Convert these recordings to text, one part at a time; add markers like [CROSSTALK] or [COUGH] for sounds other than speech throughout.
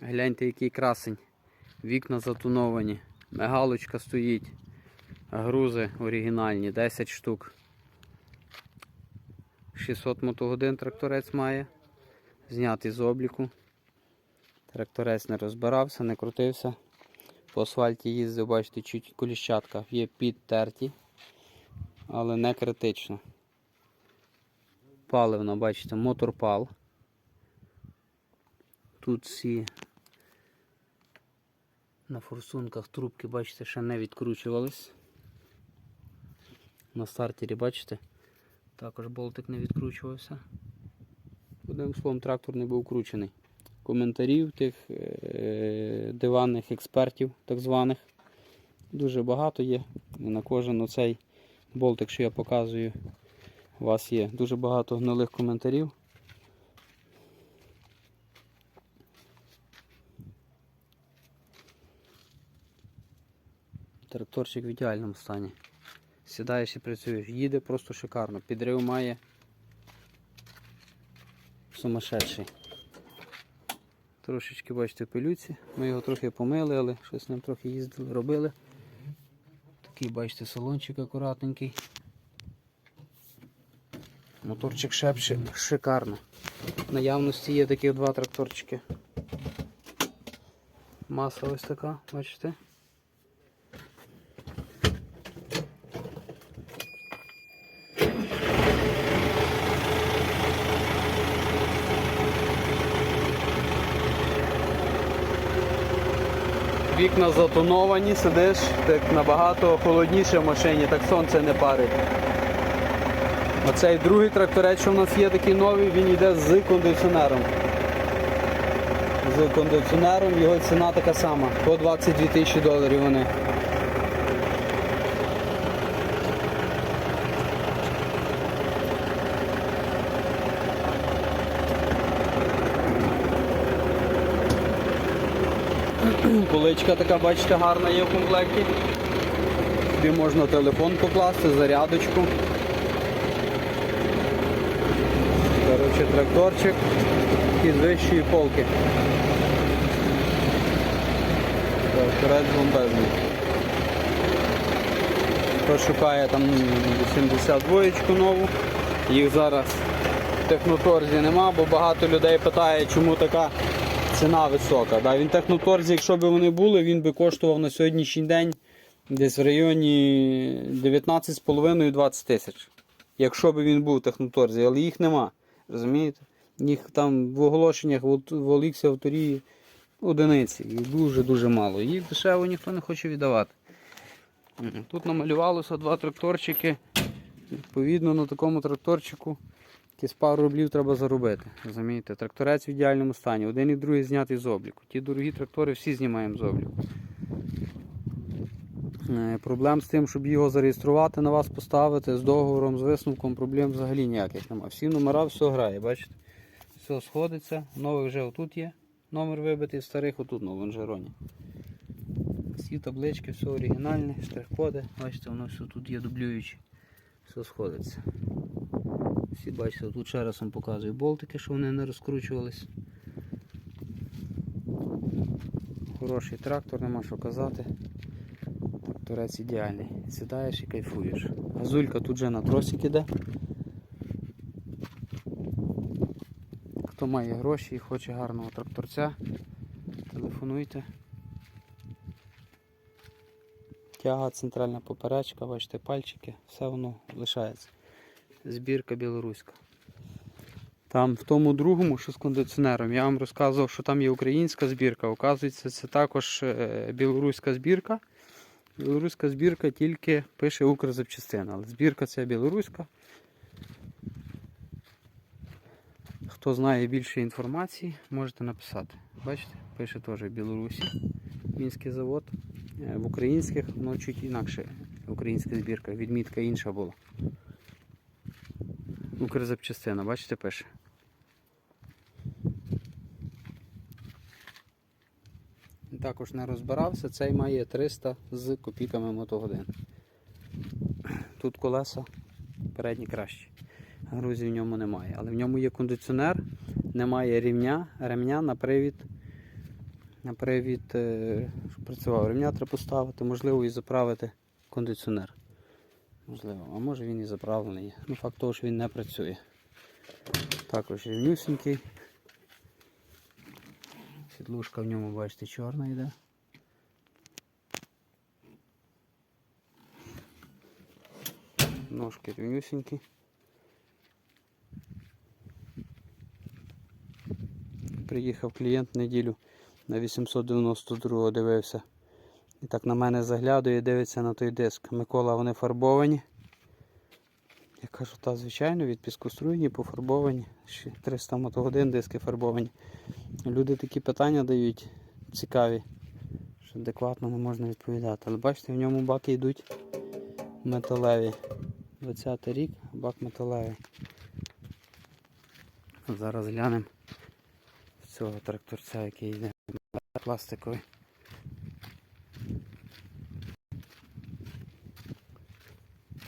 Гляньте, який красень. Вікна затоновані. Мигалочка стоїть. Грузи оригінальні, 10 штук. 600 мотогодин тракторець має. Знятий з обліку. Тракторець не розбирався, не крутився. По асфальті їздив, бачите, чуть коліщатка є підтерті, але не критично. Паливно, бачите, моторпал. Тут всі на форсунках трубки, бачите, ще не відкручувались. На стартері, бачите, також болтик не відкручувався. Одним словом, трактор не був кручений. Коментарів тих е- диванних експертів, так званих, дуже багато є. І на кожен оцей болтик, що я показую, у вас є дуже багато гнилих коментарів. Тракторчик в ідеальному стані. Сідаєш і працюєш. Їде просто шикарно. Підрив має сумасшедший. Трошечки, бачите, пилюці. Ми його трохи помили, але щось нам трохи їздили, робили. Такий, бачите, салончик акуратненький. Моторчик шепче шикарно. В наявності є такі два тракторчики. Маса ось така, бачите? Вікна затоновані, сидиш, так набагато холодніше в машині, так сонце не парить. Оцей другий тракторець, що в нас є такий новий, він йде з кондиціонером. З кондиціонером його ціна така сама, по 22 тисячі доларів вони. [CLEARS THROAT] Поличка така, бачите, гарна є в комплекті. Тобі можна телефон покласти, зарядочку. Коротше, тракторчик із вищої полки. Тракторець бомбезний. Хто шукає там 82 нову, їх зараз в техноторзі нема, бо багато людей питає, чому така ціна висока. Да, він техноторзі, якщо б вони були, він би коштував на сьогоднішній день десь в районі 19,5-20 тисяч. Якщо б він був техноторзі, але їх нема. Розумієте? Їх там в оголошеннях в Оліксі авторії одиниці. Їх дуже-дуже мало. Їх дешево ніхто не хоче віддавати. Тут намалювалося два тракторчики. Відповідно, на такому тракторчику якісь пару рублів треба заробити. Розумієте? Тракторець в ідеальному стані. Один і другий знятий з обліку. Ті дорогі трактори всі знімаємо з обліку. Е, Проблем з тим, щоб його зареєструвати, на вас поставити з договором, з висновком, проблем взагалі ніяких немає. Всі номера, все грає, бачите? Все сходиться, нових вже отут є. Номер вибитий, старих отут на лонжероні. Всі таблички, все оригінальне, штрих-коди. Бачите, воно все тут є дублююче. Все сходиться. Всі бачите, тут ще раз вам показую болтики, що вони не розкручувались. Хороший трактор, нема що казати. Тракторець ідеальний. Сідаєш і кайфуєш. Газулька тут же на тросик іде. Хто має гроші і хоче гарного тракторця, телефонуйте. Тяга, центральна поперечка, бачите, пальчики, все воно лишається. Збірка білоруська. Там в тому другому, що з кондиціонером, я вам розказував, що там є українська збірка. Оказується, це також е, білоруська збірка. Білоруська збірка тільки пише Укрзапчастина, але збірка ця білоруська. Хто знає більше інформації, можете написати. Бачите, пише теж Білорусі, Мінський завод. Е, В українських воно чуть інакше. Українська збірка, відмітка інша була. Укрзапчастина, бачите, пише. Також не розбирався, цей має 300 з копійками мотогодин. Тут колеса передні кращі. Грузів в ньому немає. Але в ньому є кондиціонер, немає рівня, ремня на привід На привід, е, щоб працював ремня треба поставити, можливо і заправити кондиціонер. Можливо, а може він і заправлений. Ну, факт того, що він не працює. Також рівнюсінький. Сідлушка в ньому, бачите, чорна йде. Ножки рівнюсінькі. Приїхав клієнт неділю на 892 дивився. І так на мене заглядує, дивиться на той диск. Микола, вони фарбовані. Я кажу, та звичайно, від піскоструйні пофарбовані. Ще 300 мотогодин диски фарбовані. Люди такі питання дають цікаві, що адекватно не можна відповідати. Але бачите, в ньому баки йдуть металеві. 20 рік, бак металевий. Зараз глянемо в цього тракторця, який йде пластиковий.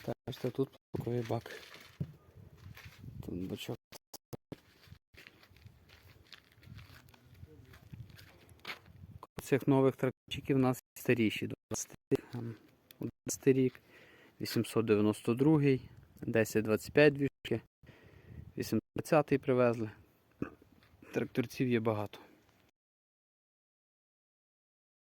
Так, бачите, тут пластиковий бак. Тут бачок. Цих нових тракторчиків у нас старіші, 20 ем, 11 рік, 892, 1025 двіжки, 820 привезли. Тракторців є багато.